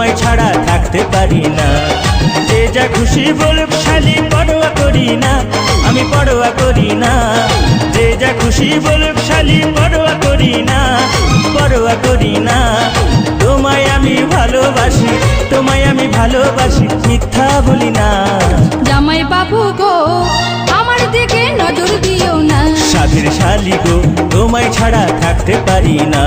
তোমায় ছাড়া থাকতে পারি না। যে যা খুশি বলব শালি পরোয়া করি না আমি পরোয়া করি না। যে যা খুশি বলব শালি পরোয়া করি না পরোয়া করি না। তোমায় আমি ভালোবাসি তোমায় আমি ভালোবাসি মিথ্যা বলি না। জামাই বাবু গো আমার দিকে নজর দিও না। সাধের শালি গো তোমায় ছাড়া থাকতে পারি না।